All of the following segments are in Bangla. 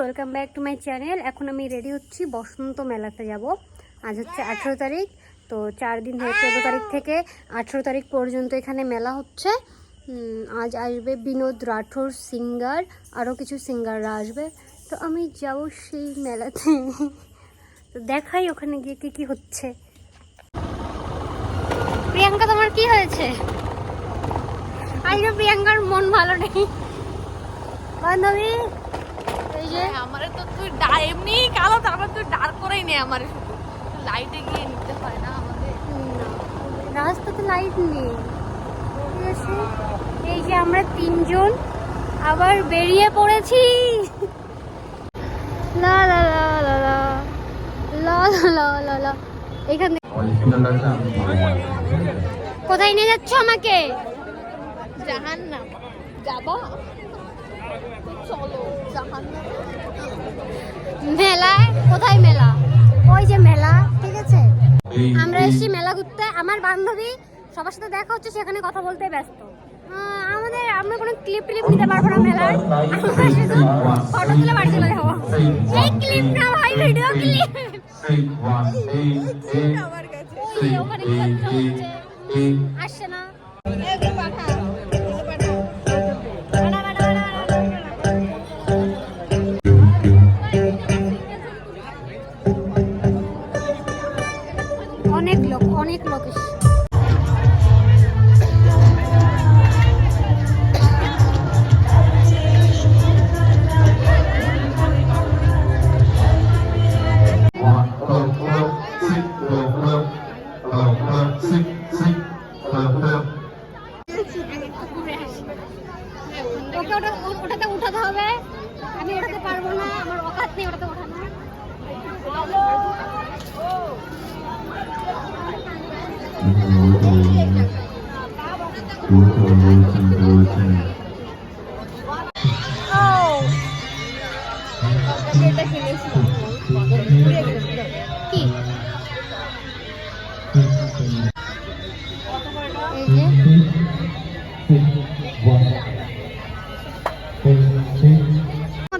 Welcome back to my channel. এখন আমি রেডি হচ্ছি বসন্ত মেলাতে যাব। আজ হচ্ছে আঠেরো তারিখ তো চার দিন ধরে চোদ্দ তারিখ থেকে আঠেরো তারিখ পর্যন্ত এখানে মেলা হচ্ছে। আজ আসবে বিনোদ রাঠোর সিঙ্গার আরও কিছু সিঙ্গাররা আসবে। তো আমি যাব সেই মেলাতে। তো দেখাই ওখানে গিয়ে কী কী হচ্ছে। প্রিয়াঙ্কা তোমার কি হয়েছে? আজকে প্রিয়াঙ্কার মন ভালো নেই। বান্ধবী! যে আমার তো তুই ডা- এমনি কালো তারপর তুই ডার্ক করেই নে আমার শুধু। লাইটে গিয়ে নিতে হয় না আমাদের। রাস্তাতে লাইট নেই। ঠিক আছে? এই যে আমরা তিনজন আবার বেরিয়ে পড়েছি। লা লা লা লা লা লা লা লা লা লা। এখান থেকে কোথায় নিয়ে যাচ্ছ আমাকে? জাহান্নাম। যাব? চলো। মেলায়? কোথায় মেলা? ওই যে মেলা ঠিক আছে? আমরা এসেছি মেলা ঘুরতে। আমার বান্ধবী সবার সাথে দেখা হচ্ছে সেখানে কথা বলতে ব্যস্ত। আমাদের আমরা কোনো ক্লিপ টিলিপ নিতে পারব না মেলার আমরা শুধু ফটো তুলে বাড়ি চলে যাব। এই ক্লিপ না ভাই ভিডিও ক্লিপ ওখানে কি করতে হচ্ছে। আসছে না।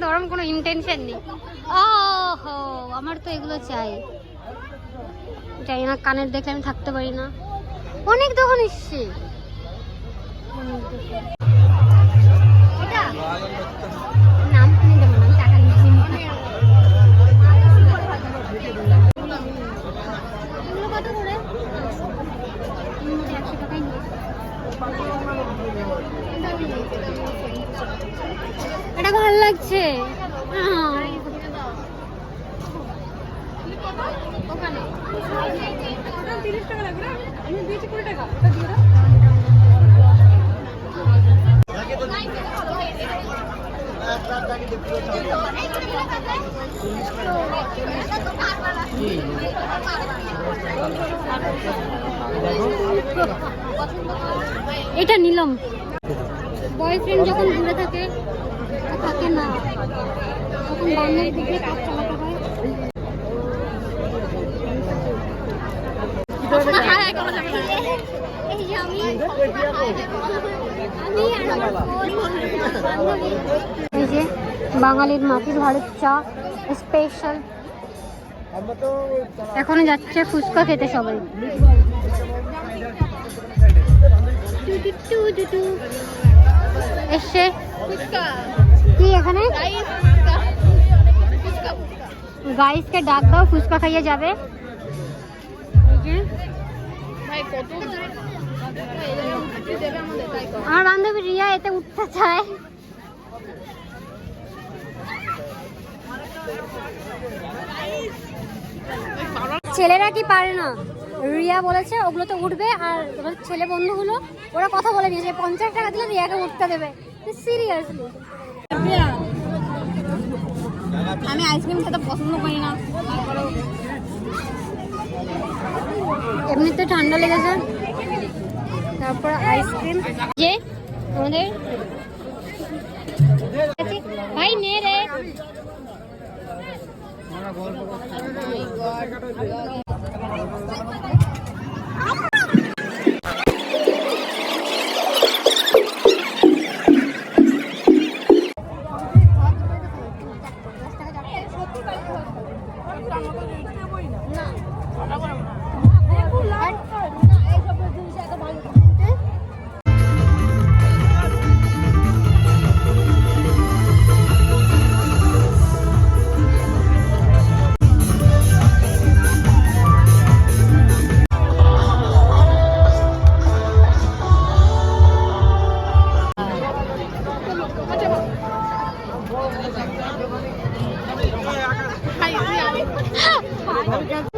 ওরকম কোনো ইন্টেনশন নেই ও হো আমার তো এগুলো চাই। জানি না, কানের দেখে আমি থাকতে পারি না। অনেক দোকান এসছে। নাম এটা ভালো লাগছে। ওখানে এটা নিলাম। বয়ফ্রেন্ড যখন দূরে থাকে থাকে না। তখন বান্ধব দিকে কাজ এই যে বাঙালির মাটির ভারত চা স্পেশাল এখন যাচ্ছে ফুচকা খেতে সবাই। এসে কি এখানে? গাইসকে ডাক দাও ফুচকা খাইয়ে যাবে। আমার বান্ধবী রিয়া এতে উঠতে চায়। ছেলেরা কি পারে না? রিয়া বলেছে ওগুলো তো উঠবে আর ওর ছেলে বন্ধুগুলো ওরা কথা বলে নিয়েছে। পঞ্চাশ টাকা দিলে রিয়াকে উঠতে দেবে। সিরিয়াসলি আমি আইসক্রিম খেতে পছন্দ করি না। এমনিতে ঠান্ডা লেগেছে। তারপর আইসক্রিম যে আমাদের ভাই নে রে। 没事啊，啊。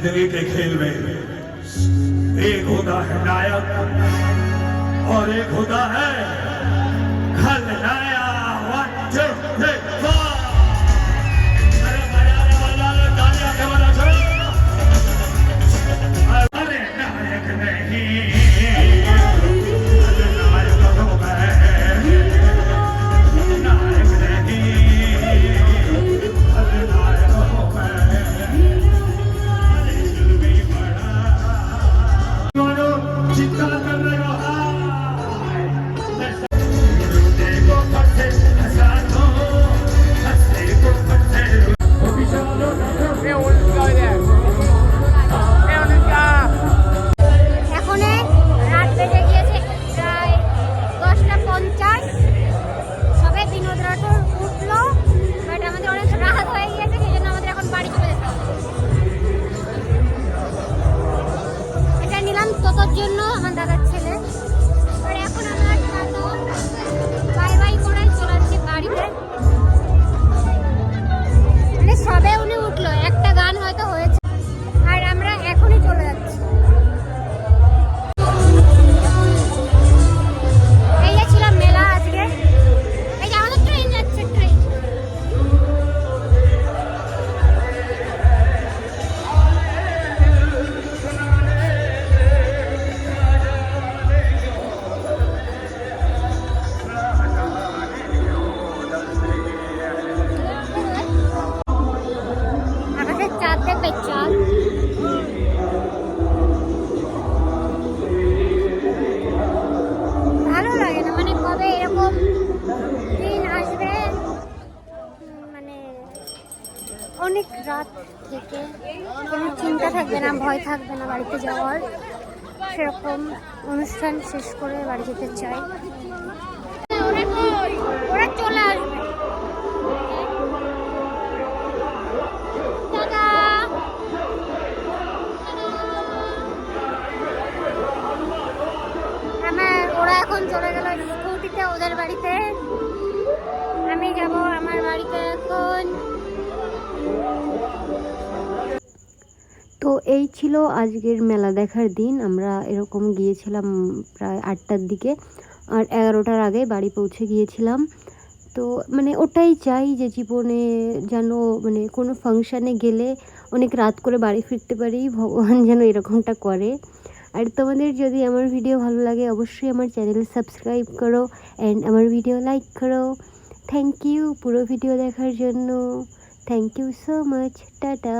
ज़िंदगी के खेल में। एक होता है नायक और एक होता है অনেক রাত থেকে কোনো চিন্তা থাকবে না, ভয় থাকবে না বাড়িতে যাওয়ার। সেরকম অনুষ্ঠান শেষ করে বাড়ি যেতে চাই। এই ছিল আজকের মেলা দেখার দিন। আমরা এরকম গিয়েছিলাম প্রায় আটটার দিকে আর এগারোটার আগে বাড়ি পৌঁছে গিয়েছিলাম। তো মানে ওটাই চাই যে জীবনে যেন মানে কোনো ফাংশানে গেলে অনেক রাত করে বাড়ি ফিরতে পারি, ভগবান যেন এরকমটা করে। আর তোমাদের যদি আমার ভিডিও ভালো লাগে অবশ্যই আমার চ্যানেল সাবস্ক্রাইব করো অ্যান্ড আমার ভিডিও লাইক করো। থ্যাংক ইউ পুরো ভিডিও দেখার জন্য। Thank you so much tata.